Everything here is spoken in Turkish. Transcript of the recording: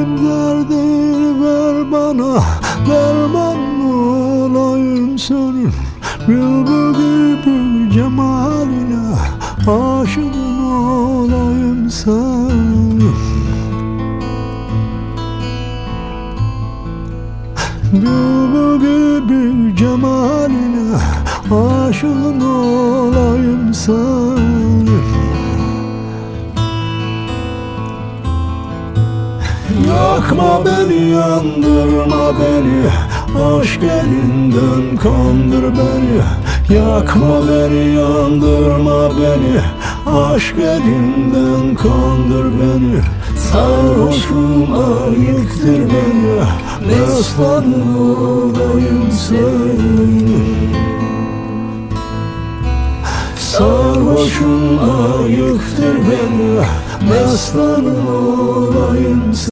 Kalbim derdini ver bana. Derman olayım senin Bülbül gibi cemaline. Aşığın olayım senin Bülbül gibi cemaline. Aşığın olayım senin Yakma beni yandırma beni. Aşk elinden kandır beni. Yakma beni yandırma beni. Aşk elinden kandır beni. Sarhoşum ayıktır beni. Meslanın olayım senin Sarhoşum ayıktır beni. Meslanın olayım